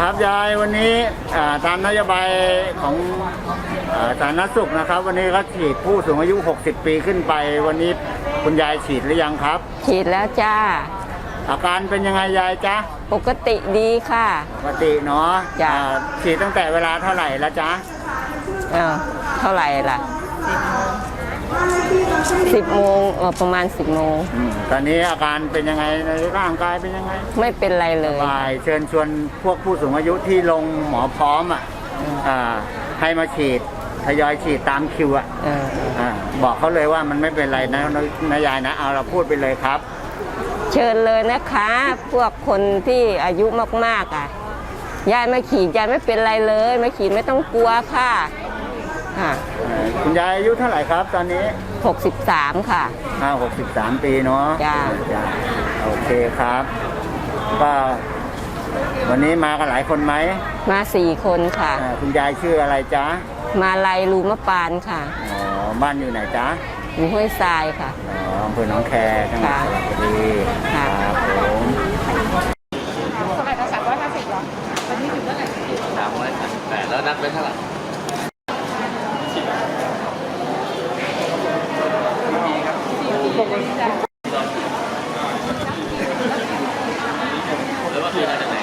ครับยายวันนี้อ่าตามนโยบายของอ่าสาธารณสุขนะครับ วันนี้ก็ฉีดผู้สูงอายุ 60 ปีขึ้นไป วันนี้คุณยายฉีดหรือยังครับ ฉีดแล้วจ้า อาการเป็นยังไงยายจ๊ะปกติดีค่ะ ปกติเนาะจ้ะอ่าฉีดตั้งแต่เวลาเท่าไหร่แล้วจ๊ะเออเท่าไหร่ล่ะ สิบโมงเออประมาณสิบโมงอืมตอนนี้อาการเป็นยังไงในร่างกายเป็นยังไงไม่เป็นไรเลยบายเชิญชวนพวกผู้สูงอายุที่ลงหมอพร้อมอะอ่าให้มาฉีดทยอยฉีดตามคิวอะเอออ่าบอกเขาเลยว่ามันไม่เป็นไรนะนะนายายนะเอาเราพูดไปเลยครับ เชิญเลยนะคะ พวกคนที่อายุมากๆอะยายมาขีดยายไม่เป็นไรเลย มาขีดไม่ต้องกลัวค่ะ ค่ะเอ่อคุณยายอายุเท่าไหร่ครับตอนนี้หกสิบสามค่ะ ห้าหกสิบสามปีเนาะจ้ะ จ้ะโอเคครับ ก็วันนี้มากันหลายคนไหมมาสี่คนค่ะ อ่าคุณยายชื่ออะไรจ๊ะ มาลายรูมะปานค่ะ อ๋อ บ้านอยู่ไหนจ๊ะ อยู่ห้วยทรายค่ะ อ๋ออำเภอหนองแคจังหวัดสระบุรีค่ะ ครับผม สมัยละสามร้อยห้าสิบหรอตอนนี้อยู่เท่าไหร่ สามร้อยสามสิบแปดแล้วนับเป็นเท่าไหร่ มีครับปกติ หรือว่าคือมาจากไหน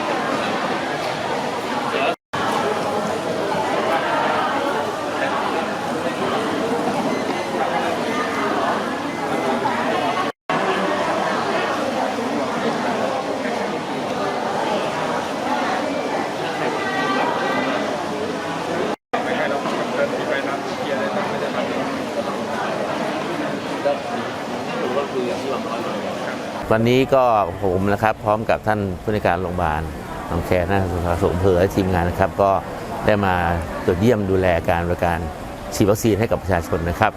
ไม่ให้เราเดินไปนับเกียร์อะไรต่างไม่ได้ทำ ก็ถือว่าคืออย่างที่บอกร้อย วันนี้ก็ผมนะครับพร้อมกับท่านผู้ในการโรงพยาบาลหนองแคหน้าสุขสมเภอทีมงานนะครับ ก็ได้มาตรวจเยี่ยมดูแลการบริการฉีดวัคซีนให้กับประชาชนนะครับ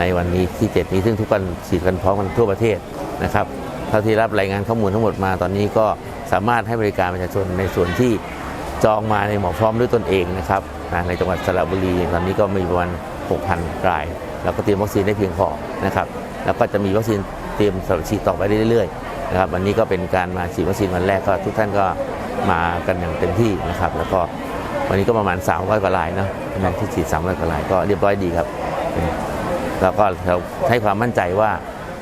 ในวันนี้ที่ 7 นี้ซึ่งทุกคนฉีดกันพร้อมกันทั่วประเทศนะครับเท่าที่รับรายงานข้อมูลทั้งหมดมาตอนนี้ก็สามารถให้บริการประชาชนในส่วนที่จองมาในหมอพร้อมด้วยตนเองนะครับในจังหวัดสระบุรี ตอนนี้ก็มีประมาณ 6,000 ราย แล้วก็เตรียมวัคซีนได้เพียงพอนะครับแล้วก็จะมีวัคซีน เตรียมสำหรับฉีดต่อไปเรื่อยๆนะครับวันนี้ก็เป็นการมาฉีดวัคซีนวันแรกก็ทุกท่านก็มากันอย่างเต็มที่นะครับ แล้วก็วันนี้ก็ประมาณ 300กว่ารายเนาะนที่ฉีด300กว่ารายก็เรียบร้อยดีครับแล้วก็เราให้ความมั่นใจว่า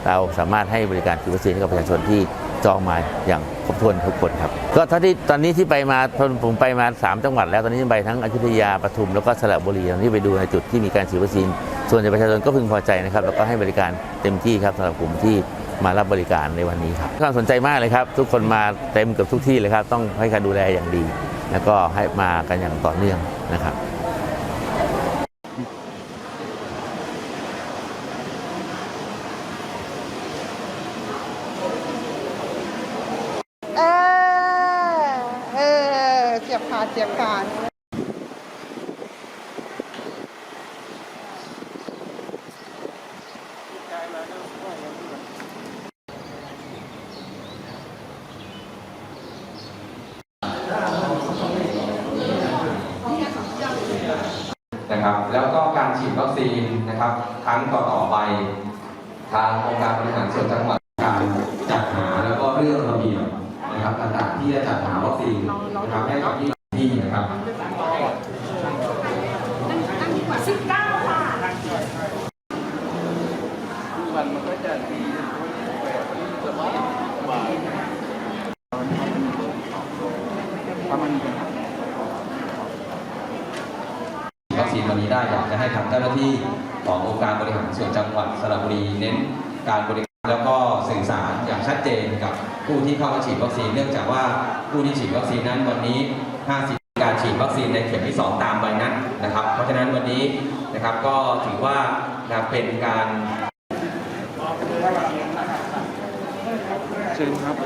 เราสามารถให้บริการฉีดวัคซีนให้กับประชาชนที่จองมาอย่างครบถ้วนทุกคนครับ ก็ท่าที่ตอนนี้ที่ไปมาผมไปมา 3 จังหวัดแล้วตอนนี้ไปทั้งอยุธยาปทุมแล้วก็สระบุรีตอนนี้ไปดูในจุดที่มีการฉีดวัคซีนส่วนประชาชนก็พึงพอใจนะครับแล้วก็ให้บริการเต็มที่ครับสำหรับกลุ่มที่มารับบริการในวันนี้ครับความสนใจมากเลยครับ ทุกคนมาเต็มเกับทุกที่เลยครับ ต้องให้การดูแลอย่างดี แล้วก็ให้มากันอย่างต่อเนื่องนะครับ เออ เออ เจียบขาดเจียบขาดนะครับแล้วก็การฉีดวัคซีนนะครับครั้งต่อต่อๆไป ทางองค์การบริหารส่วนจังหวัดการจัดหาแล้วก็เรื่องระเบียบนะครับต่างๆที่จะจัดหาวัคซีนนะครับให้กับที่ ที่นะครับวันมันก็จะดีสบายสบายถ้ามันมีปัญหาวัคซีนวันนี้ได้อยากจะให้ทางเจ้าหน้าที่ขององค์การบริหารส่วนจังหวัดสระบุรีเน้นการบริการแล้วก็สื่อสารอย่างชัดเจนกับผู้ที่เข้ามาฉีดวัคซีนเนื่องจากว่าผู้ที่ฉีดวัคซีนนั้นวันนี้ 50 การฉีดวัคซีนในเข็มที่ 2 ตามใบนัดนะครับ เพราะฉะนั้นวันนี้นะครับก็ถือว่านะเป็นการเชิญครับ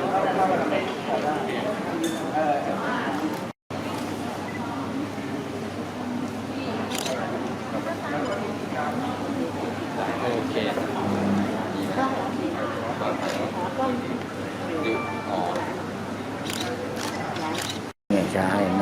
เนี่ยใช่เ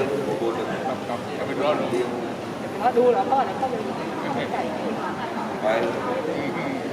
นาะกดพุทเลยนะก็เต็มจอเลยไป